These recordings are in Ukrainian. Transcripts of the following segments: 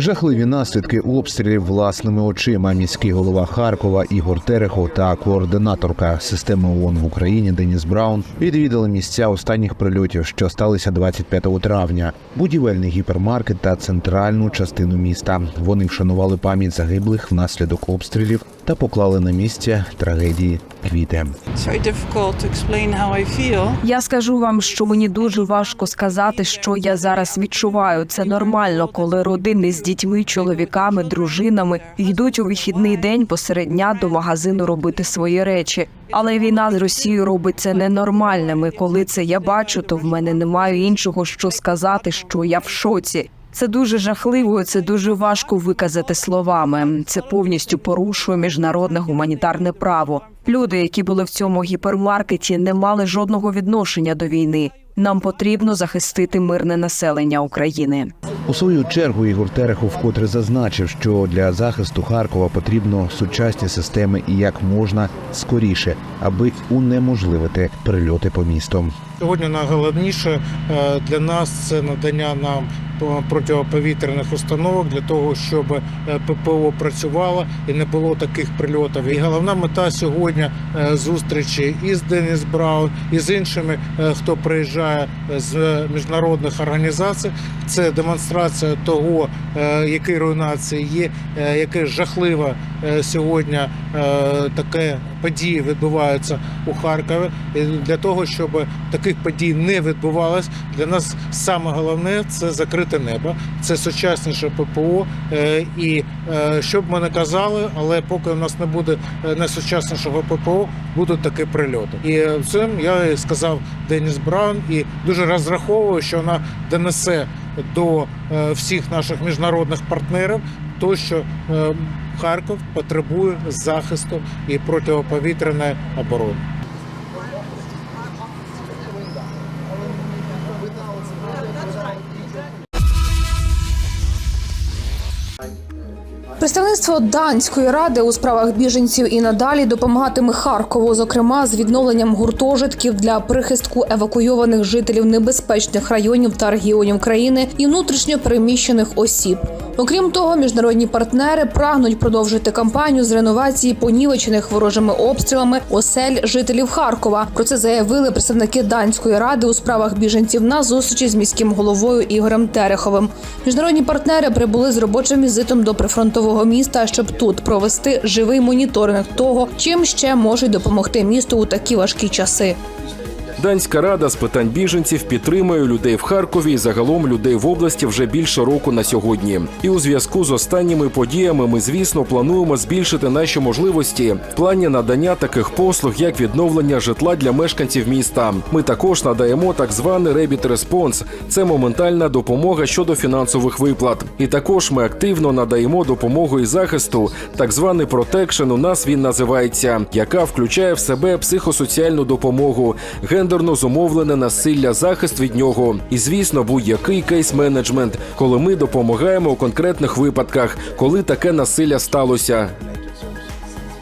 Жахливі наслідки обстрілів власними очима. Міський голова Харкова Ігор Терехов та координаторка системи ООН в Україні Деніс Браун відвідали місця останніх прильотів, що сталися 25 травня. Будівельний гіпермаркет та центральну частину міста. Вони вшанували пам'ять загиблих внаслідок обстрілів та поклали на місце трагедії квіти. It's very difficult to explain how I feel. Я скажу вам, що мені дуже важко сказати, що я зараз відчуваю. Це нормально, коли родини з дітьми, чоловіками, дружинами йдуть у вихідний день посеред дня до магазину робити свої речі. Але війна з Росією робить це ненормальними. Коли це я бачу, то в мене немає іншого, що сказати, що я в шоці. Це дуже жахливо, це дуже важко виказати словами. Це повністю порушує міжнародне гуманітарне право. Люди, які були в цьому гіпермаркеті, не мали жодного відношення до війни. Нам потрібно захистити мирне населення України. У свою чергу Ігор Терехов вкотре зазначив, що для захисту Харкова потрібно сучасні системи і як можна скоріше, аби унеможливити прильоти по місту. Сьогодні найголовніше е, для нас це надання нам протиповітряних установок для того, щоб е, ППО працювало і не було таких прильотів. І головна мета сьогодні е, зустрічі із Деніс Браун і з іншими, е, хто приїжджає з міжнародних організацій. Це демонстрація того, які руйнації є, яке жахливе сьогодні таке події відбуваються у Харкові. І для того, щоб таких подій не відбувалось, для нас саме головне це закрите небо, це сучасніше ППО. Е, І е, що б ми не казали, але поки у нас не буде е, найсучаснішого ППО, будуть такі прильоти. І цим я сказав Деніс Браун, і дуже розраховую, що вона донесе до всіх наших міжнародних партнерів, то що Харків потребує захисту і протиповітряної оборони. Представництво данської ради у справах біженців і надалі допомагатиме Харкову, зокрема з відновленням гуртожитків для прихистку евакуйованих жителів небезпечних районів та регіонів країни і внутрішньо переміщених осіб. Окрім того, міжнародні партнери прагнуть продовжити кампанію з реновації понівечених ворожими обстрілами осель жителів Харкова. Про це заявили представники данської ради у справах біженців на зустрічі з міським головою Ігорем Тереховим. Міжнародні партнери прибули з робочим візитом до прифронтового міста, щоб тут провести живий моніторинг того, чим ще можуть допомогти місту у такі важкі часи. Данська рада з питань біженців підтримує людей в Харкові і загалом людей в області вже більше року на сьогодні. І у зв'язку з останніми подіями ми, звісно, плануємо збільшити наші можливості в плані надання таких послуг, як відновлення житла для мешканців міста. Ми також надаємо так званий Ребіт Респонс. Це моментальна допомога щодо фінансових виплат. І також ми активно надаємо допомогу і захисту. Так званий протекшн у нас він називається, яка включає в себе психосоціальну допомогу, гендерно зумовлене насилля, захист від нього. І звісно, будь-який кейс-менеджмент, коли ми допомагаємо у конкретних випадках, коли таке насилля сталося.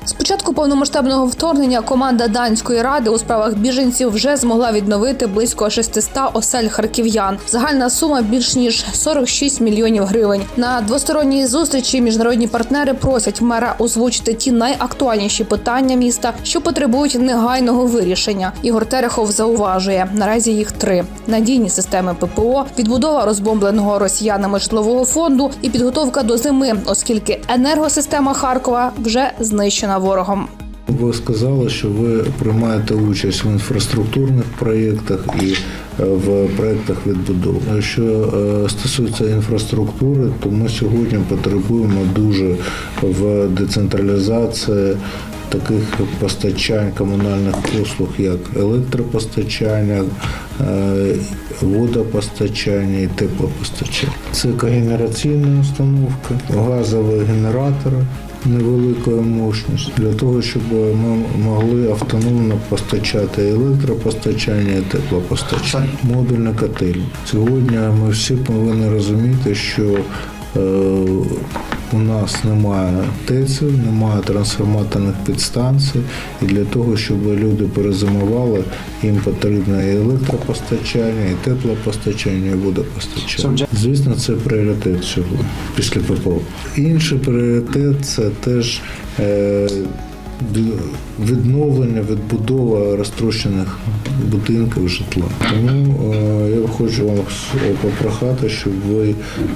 З початку повномасштабного вторгнення команда данської ради у справах біженців вже змогла відновити близько 600 осель харків'ян. Загальна сума більш ніж 46 мільйонів гривень. На двосторонній зустрічі міжнародні партнери просять мера озвучити ті найактуальніші питання міста, що потребують негайного вирішення. Ігор Терехов зауважує наразі їх три: надійні системи ППО, відбудова розбомбленого росіянами житлового фонду і підготовка до зими, оскільки енергосистема Харкова вже знищена ворогом. Ви сказали, що ви приймаєте участь в інфраструктурних проєктах і е, в проєктах відбудови. Що е, стосується інфраструктури, то ми сьогодні потребуємо дуже в децентралізації таких постачань комунальних послуг, як електропостачання, е, водопостачання і теплопостачання. Це когенераційні установки, газові генератори невеликої мощності для того, щоб ми могли автономно постачати електропостачання і теплопостачання, модульна котельні. Сьогодні ми всі повинні розуміти, що у нас немає ТЕЦів, немає трансформаторних підстанцій, і для того, щоб люди перезимували, їм потрібно і електропостачання, і теплопостачання, і водопостачання. Звісно, це пріоритет сьогодні після ППО. Інший пріоритет це теж е, відновлення, відбудова розтрощених будинків житла. Тому е, я хочу вам попрохати, щоб ви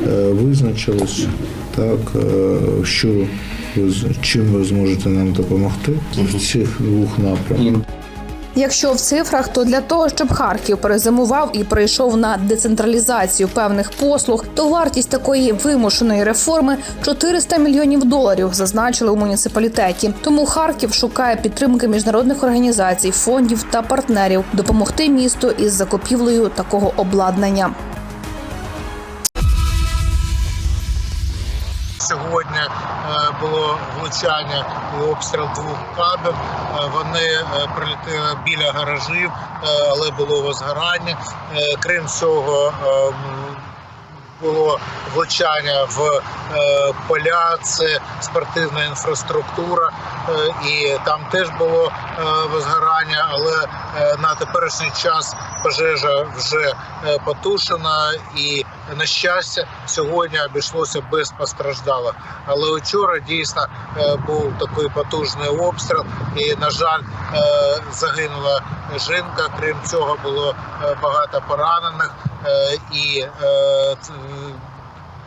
е, визначились так, е, що чим ви зможете нам допомогти в цих двох напрямках. Якщо в цифрах, то для того, щоб Харків перезимував і прийшов на децентралізацію певних послуг, то вартість такої вимушеної реформи 400 мільйонів доларів, зазначили у муніципалітеті. Тому Харків шукає підтримки міжнародних організацій, фондів та партнерів допомогти місту із закупівлею такого обладнання. Влучання і обстріл двох кабів. Е, Вони е, прилетіли біля гаражів, е, але було возгорання. Крім цього, було влучання в е, поля, це спортивна інфраструктура, е, і там теж було е, возгорання, але на теперішній час пожежа вже потушена і на щастя сьогодні обійшлося без постраждалих. Але вчора дійсно був такий потужний обстріл, і на жаль, загинула жінка. Крім цього, було багато поранених, і е,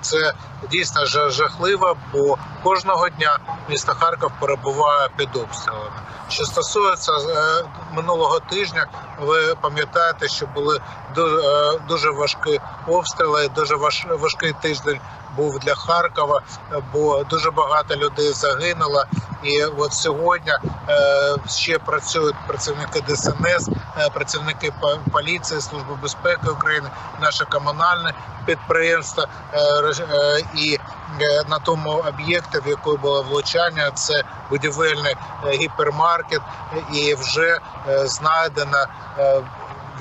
це дійсно жа- жахливо, бо кожного дня місто Харків перебуває під обстрілами. Що стосується е, минулого тижня, ви пам'ятаєте, що були е, дуже важкі обстріли, дуже важ- важкий тиждень був для Харкова, е, бо дуже багато людей загинуло. І от сьогодні е, ще працюють працівники ДСНС, е, працівники по- поліції, служби безпеки України, наше комунальне підприємство і на тому об'єкті, в якої було влучання, це будівельний гіпермаркет, і вже знайдено е,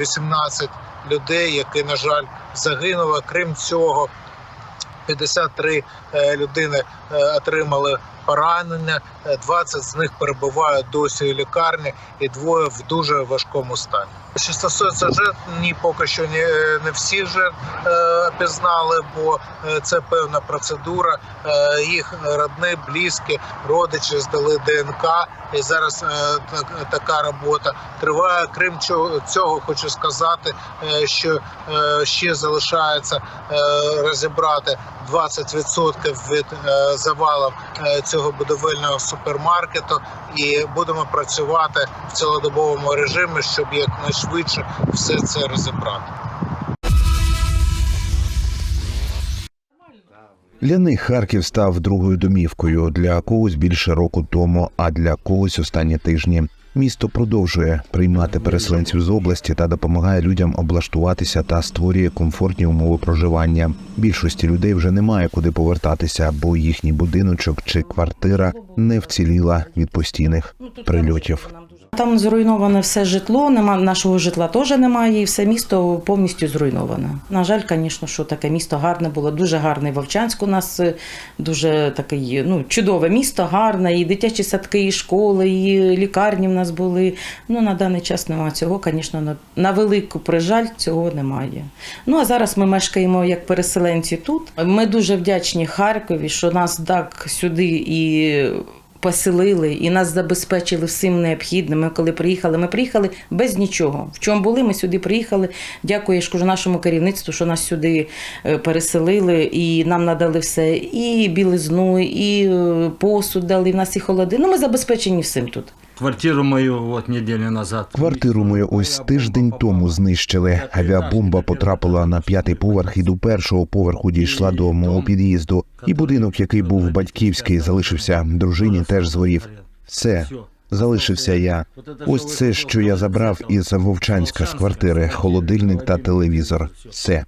18 людей, які, на жаль, загинули. Крім цього, 53 е, людини е, отримали поранення, е, 20 з них перебувають досі у лікарні, і двоє в дуже важкому стані. Що стосується жертв, ні, поки що не, не всі жертв е, пізнали, бо е, це певна процедура. Е, їх родні, близькі, родичі здали ДНК, і зараз е, так, така робота триває. Крім цього, хочу сказати, е, що е, ще залишається е, розібрати 20% від е, завалів е, цього будівельного супермаркету, і будемо працювати в цілодобовому режимі, щоб якнайшвидше все це розібрати. Для них Харків став другою домівкою для когось більше року тому, а для когось останні тижні. Місто продовжує приймати переселенців з області та допомагає людям облаштуватися та створює комфортні умови проживання. Більшості людей вже немає куди повертатися, бо їхній будиночок чи квартира не вціліла від постійних прильотів. Там зруйноване все житло, нема нашого житла теж немає, і все місто повністю зруйноване. На жаль, звісно, що таке місто гарне було, дуже гарне. Вовчанськ у нас е, дуже такий, ну, чудове місто, гарне, і дитячі садки, і школи, і лікарні в нас були. Ну, на даний час немає цього, звісно, на, на велику прижаль цього немає. Ну а зараз ми мешкаємо як переселенці тут. Ми дуже вдячні Харкові, що нас так сюди і поселили і нас забезпечили всім необхідним. Ми коли приїхали, ми приїхали без нічого. В чому були, ми сюди приїхали. Дякую я ж кажу, нашому керівництву, що нас сюди е, переселили, і нам надали все, і білизну, і е, посуд дали, в нас і холоди. Ну, ми забезпечені всім тут. Квартиру мою вот неделю назад. Квартиру мою ось тиждень тому знищили. Авіабомба потрапила на п'ятий поверх і до першого поверху дійшла до мого під'їзду. І будинок, який був батьківський, залишився. Дружині теж згорів. Все. Залишився я. Ось це, що я забрав із Вовчанська з квартири: холодильник та телевізор. Все.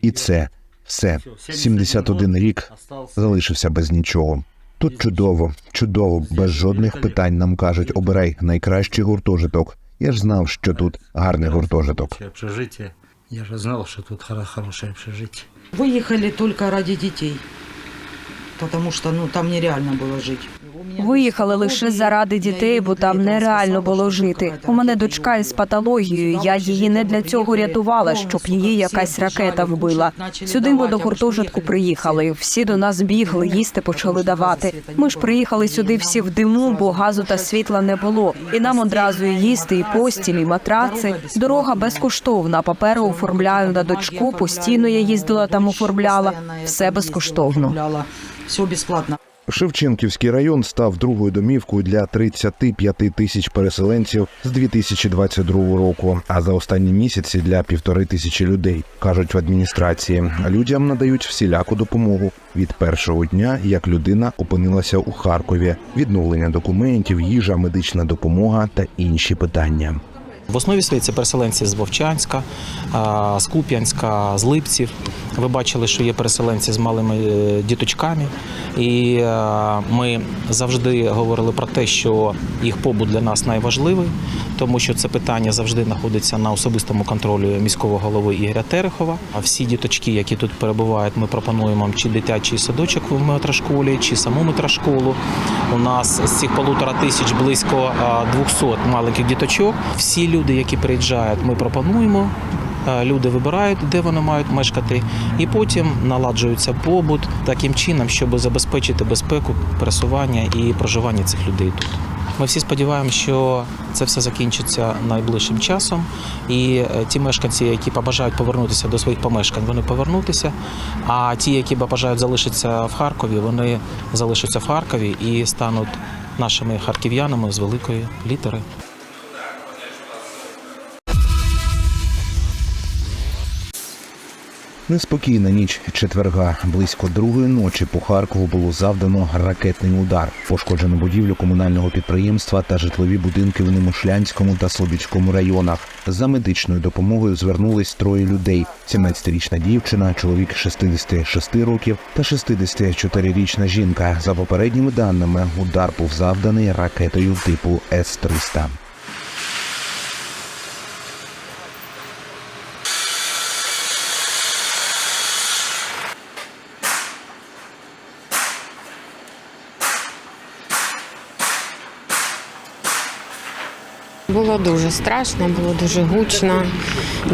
І це все. 71 рік залишився без нічого. Тут чудово, чудово, без жодних питань нам кажуть, обирай найкращий гуртожиток. Я ж знав, що тут гарний гуртожиток. Я ж знав, що тут хороше общежитие. Виїхали тільки ради дітей. тому що ну, там нереально було жити. Виїхали лише заради дітей, бо там нереально було жити. У мене дочка із патологією. Я її не для цього рятувала, щоб її якась ракета вбила. Сюди ми до гуртожитку приїхали. Всі до нас бігли, їсти почали давати. Ми ж приїхали сюди всі в диму, бо газу та світла не було. І нам одразу і їсти, і постіль, і матраци. Дорога безкоштовна. Папери оформляю на дочку. Постійно я їздила там, оформляла. Все безкоштовно. Все безплатно. Шевченківський район став другою домівкою для 35 тисяч переселенців з 2022 року. А за останні місяці для півтори тисячі людей кажуть в адміністрації. Людям надають всіляку допомогу від першого дня, як людина опинилася у Харкові, відновлення документів, їжа, медична допомога та інші питання. В основі своїй це переселенці з Вовчанська, з Куп'янська, з Липців. Ви бачили, що є переселенці з малими е, діточками, і е, ми завжди говорили про те, що їх побут для нас найважливий, тому що це питання завжди знаходиться на особистому контролі міського голови Ігоря Терехова. А всі діточки, які тут перебувають, ми пропонуємо чи дитячий садочок в метрошколі, чи саму метрошколу. У нас з цих полутора тисяч близько а, 200 маленьких діточок. Всі люди, які приїжджають, ми пропонуємо. Е, Люди вибирають, де вони мають мешкати, і потім наладжується побут таким чином, щоб забезпечити безпеку пересування і проживання цих людей тут. Ми всі сподіваємося, що це все закінчиться найближчим часом, і е, ті мешканці, які побажають повернутися до своїх помешкань, вони повернутися. А ті, які бажають залишитися в Харкові, вони залишаться в Харкові і стануть нашими харків'янами з великої літери. Неспокійна ніч четверга. Близько другої ночі по Харкову було завдано ракетний удар. Пошкоджено будівлю комунального підприємства та житлові будинки в Немушлянському та Слобідському районах. За медичною допомогою звернулись троє людей: 17-річна дівчина, чоловік 66 років та 64-річна жінка. За попередніми даними, удар був завданий ракетою типу С-300. Було дуже страшно, було дуже гучно.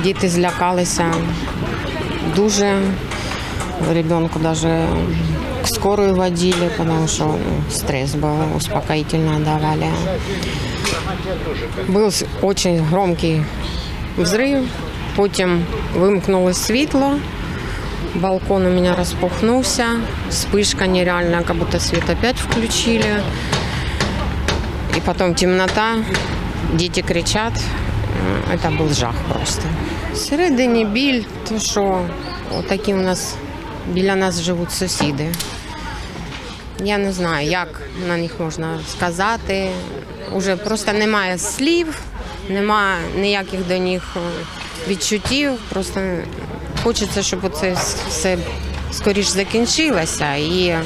Діти злякалися дуже. Ребенку даже к скорую водили, потому что ну, стресс был, успокоительное давали. Был с- очень громкий взрыв, потім вимкнулось світло, балкон у меня распахнулся, вспышка нереальная, как будто свет опять включили. И потом темнота, Дети кричат. М, Это был жах просто. Всередині біль, то що такі у нас біля нас живуть сусіди. Я не знаю, як на них можна сказати. Уже просто немає слів, немає ніяких до них е, відчуттів. Просто хочеться, щоб це все скоріш закінчилося і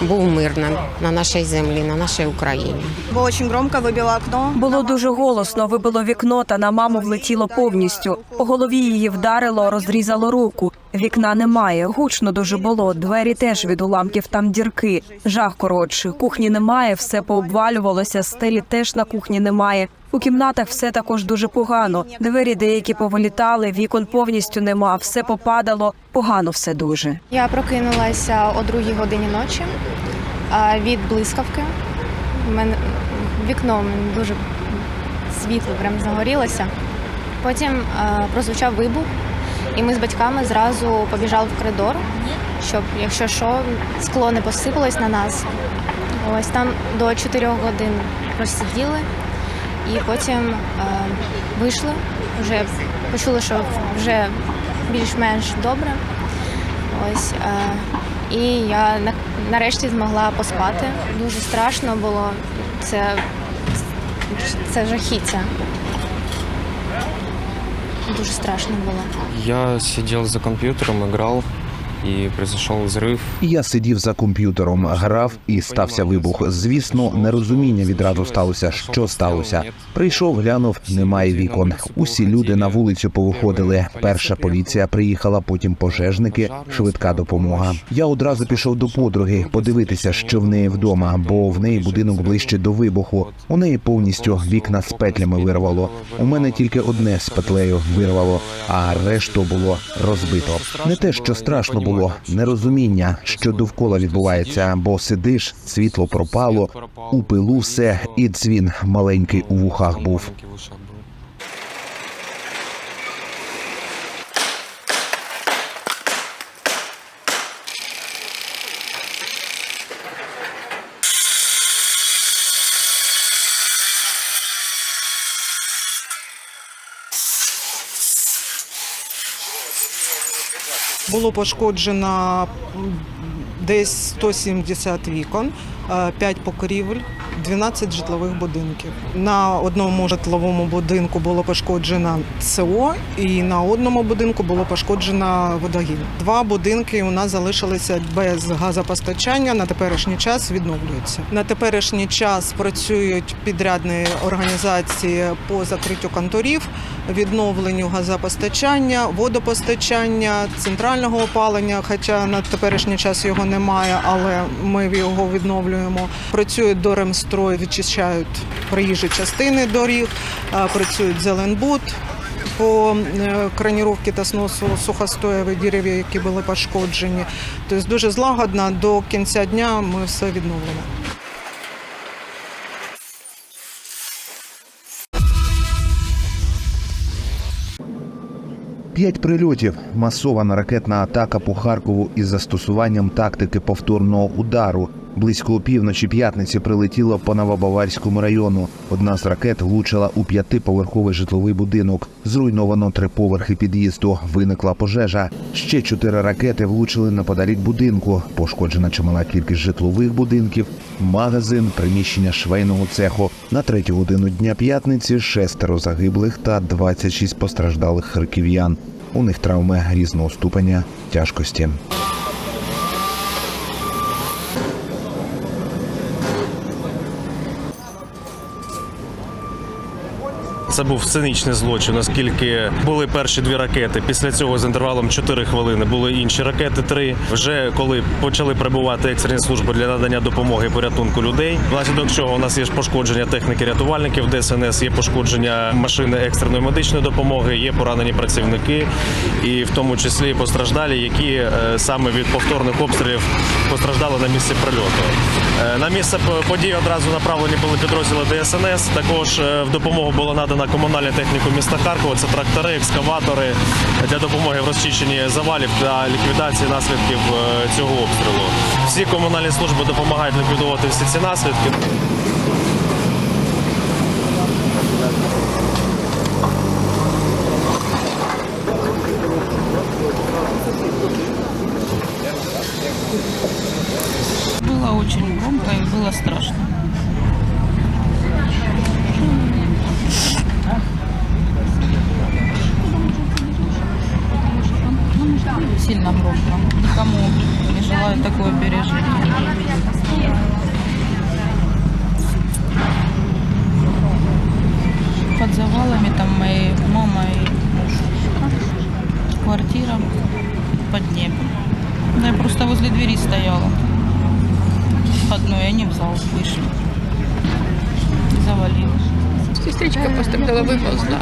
був мир на, на нашій землі, на нашій Україні. Было очень громко, выбило окно. Було дуже голосно, вибило вікно та на маму влетіло повністю. По голові її вдарило, розрізало руку. Вікна немає, гучно дуже було. Двері теж від уламків там дірки. Жах коротше. Кухні немає, все пообвалювалося, стелі теж на кухні немає. У кімнатах все також дуже погано. Двері деякі повилітали, вікон повністю нема, все попадало. Погано все дуже. Я прокинулася о другій годині ночі від блискавки. Мене вікно дуже світло, прям загорілося. Потім прозвучав вибух, і ми з батьками зразу побіжали в коридор, щоб, якщо що, скло не посипалось на нас. Ось там до 4 годин просиділи, і потім а, вийшли, вже почули, що вже більш-менш добре. Ось е, і я на- нарешті змогла поспати. Дуже страшно було. Це, це жахіття. Дуже страшно було. Я сидел за компьютером, играл. И произошел взрыв. Я сидів за комп'ютером, грав і стався вибух. Звісно, нерозуміння відразу сталося. Що сталося? Прийшов, глянув, немає вікон. Усі люди на вулицю повиходили. Перша поліція приїхала, потім пожежники, швидка допомога. Я одразу пішов до подруги подивитися, що в неї вдома, бо в неї будинок ближче до вибуху. У неї повністю вікна з петлями вирвало. У мене тільки одне з петлею вирвало, а решту було розбито. Не те, що страшно було, нерозуміння, що довкола відбувається, бо сидиш, світло пропало, у пилу все, і дзвін маленький у вухах був. Було пошкоджено десь 170 вікон, 5 покрівель, 12 житлових будинків. На одному житловому будинку було пошкоджено СО, і на одному будинку було пошкоджено водогін. Два будинки у нас залишилися без газопостачання. На теперішній час відновлюються. На теперішній час працюють підрядні організації по закриттю конторів, відновленню газопостачання, водопостачання, центрального опалення. Хоча на теперішній час його немає, але ми його відновлюємо. Працюють до ремстрой, відчищають проїжджі частини доріг, працюють зеленбуд. По е, краніровці та сносу сухостоєвих дерев'я, які були пошкоджені, тобто дуже злагодно до кінця дня ми все відновимо. П'ять прильотів, масована ракетна атака по Харкову із застосуванням тактики повторного удару. Близько опівночі п'ятниці прилетіло по Новобаварському району. Одна з ракет влучила у п'ятиповерховий житловий будинок. Зруйновано три поверхи під'їзду. Виникла пожежа. Ще чотири ракети влучили неподалік будинку. Пошкоджена чимала кількість житлових будинків, магазин, приміщення швейного цеху. На третю годину дня п'ятниці шестеро загиблих та 26 постраждалих харків'ян. У них травми різного ступеня тяжкості. Це був цинічний злочин, оскільки були перші дві ракети. Після цього з інтервалом 4 хвилини були інші ракети. Три вже коли почали прибувати екстрені служби для надання допомоги порятунку людей. Внаслідок чого у нас є пошкодження техніки рятувальників ДСНС, є пошкодження машини екстреної медичної допомоги, є поранені працівники, і в тому числі постраждалі, які е, саме від повторних обстрілів постраждали на місці прильоту. Е, На місце події одразу направлені були підрозділи ДСНС. Також е, в допомогу була надана комунальна техніка міста Харкова. Це трактори, екскаватори для допомоги в розчищенні завалів та ліквідації наслідків е, цього обстрілу. Всі комунальні служби допомагають ліквідувати всі ці наслідки.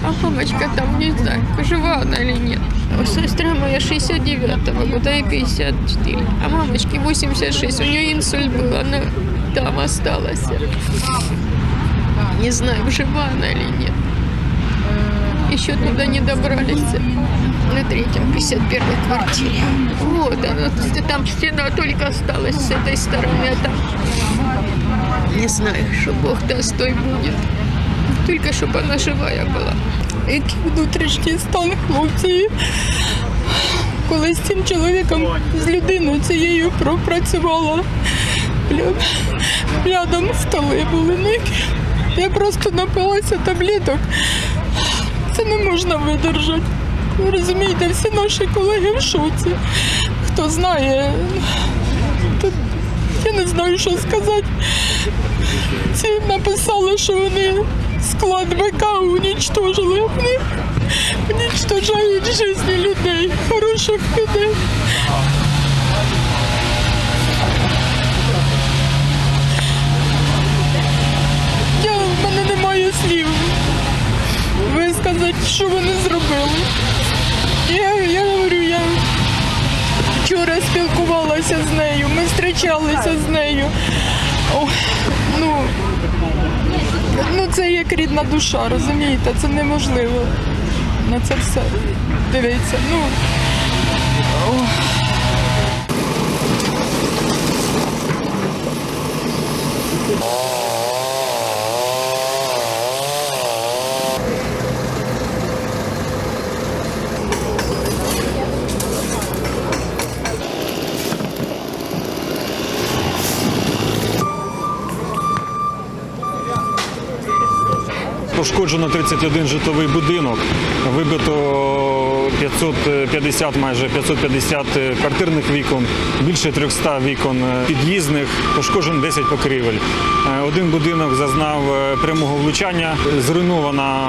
А мамочка там, не знаю, жива она или нет. Сестра моя 69-го года и 54, а мамочке 86, у нее инсульт был, она там осталась. Не знаю, жива она или нет. Еще туда не добрались. На третьем, 51 квартире. Вот она, там стена только осталась с этой стороны, а там не знаю, что Бог даст, то и будет. Тільки щоб вона живая була. Який внутрішній стан хлопців. Коли з цим чоловіком, з людиною цією пропрацювала. Ря- Рядом столи були. Ну, я просто напилася таблеток. Це не можна видержати. Ви розумієте, всі наші колеги в шоці. хто знає, то я не знаю, що сказати. Ці написали, що вони склад БК унічтожили. Вони унічтожають життя людей, хороших людей. Я, в мене немає слів висказати, що вони зробили. Я, я говорю, я вчора спілкувалася з нею, ми зустрічалися з нею. О, ну, ну, це як рідна душа, розумієте? Це неможливо на це все дивиться. Ну, о. Пошкоджено 31 житловий будинок, вибито 550, майже 550 квартирних вікон, більше 300 вікон під'їзних, пошкоджено 10 покрівель. Е, Один будинок зазнав е, прямого влучання, зруйнована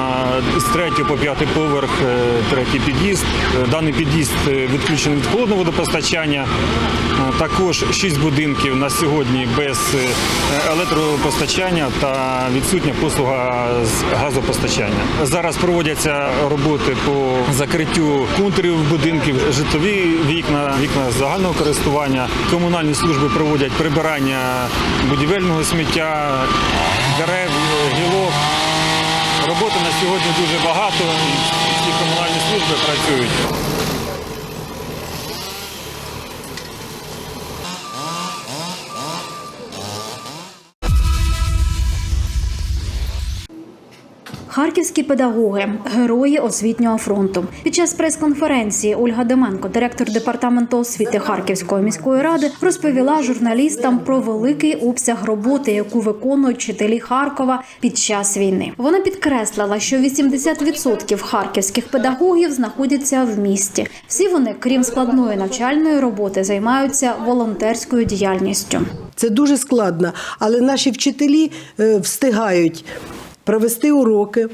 з 3 по 5 поверх е, третій під'їзд. Е, Даний під'їзд е, відключений від холодного водопостачання. Е, Також 6 будинків на сьогодні без е, електропостачання та відсутня послуга з газопостачання. Зараз проводяться роботи по закриттю контурів будинків, житлові вікна, вікна загального користування. Комунальні служби проводять прибирання будівельного сміття, дерев, гілок. Роботи на сьогодні дуже багато. і Всі комунальні служби працюють. Харківські педагоги, герої освітнього фронту. Під час прес-конференції Ольга Деменко, директор департаменту освіти Харківської міської ради, розповіла журналістам про великий обсяг роботи, яку виконують вчителі Харкова під час війни. Вона підкреслила, що 80% харківських педагогів знаходяться в місті. Всі вони, крім складної навчальної роботи, займаються волонтерською діяльністю. Це дуже складно, але наші вчителі е, встигають провести уроки.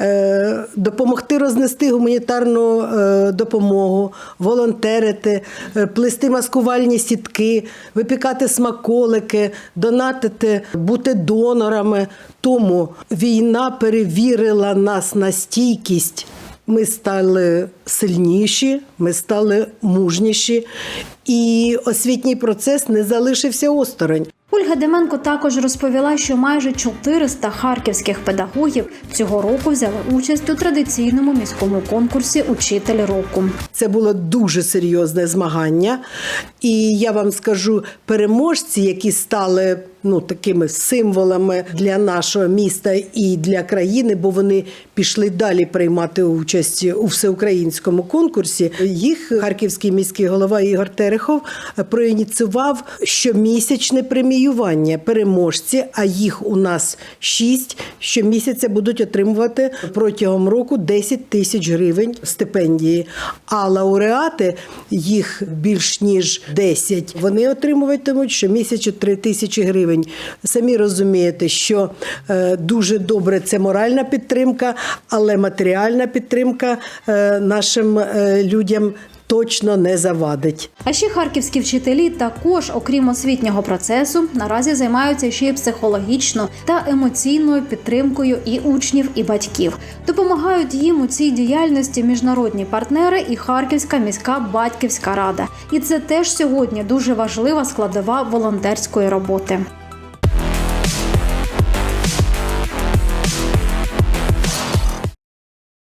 е, Допомогти рознести гуманітарну е, допомогу, волонтерити, е, плести маскувальні сітки, випікати смаколики, донатити, бути донорами. Тому війна перевірила нас на стійкість. Ми стали сильніші, ми стали мужніші, і освітній процес не залишився осторонь. Ольга Деменко також розповіла, що майже 400 харківських педагогів цього року взяли участь у традиційному міському конкурсі Учитель року. Це було дуже серйозне змагання. І я вам скажу, переможці, які стали ну, такими символами для нашого міста і для країни, бо вони пішли далі приймати участь у всеукраїнському конкурсі. Їх харківський міський голова Ігор Терехов проініціював щомісячне преміювання переможці, а їх у нас шість. Щомісяця будуть отримувати протягом року 10 тисяч гривень стипендії. А лауреати їх більш ніж 10. Вони отримуватимуть щомісяця 3 тисячі гривень. Самі розумієте, що е, дуже добре це моральна підтримка, але матеріальна підтримка е, нашим е, людям. Точно не завадить. А ще харківські вчителі також, окрім освітнього процесу, наразі займаються ще й психологічною та емоційною підтримкою і учнів, і батьків. Допомагають їм у цій діяльності міжнародні партнери і Харківська міська батьківська рада. І це теж сьогодні дуже важлива складова волонтерської роботи.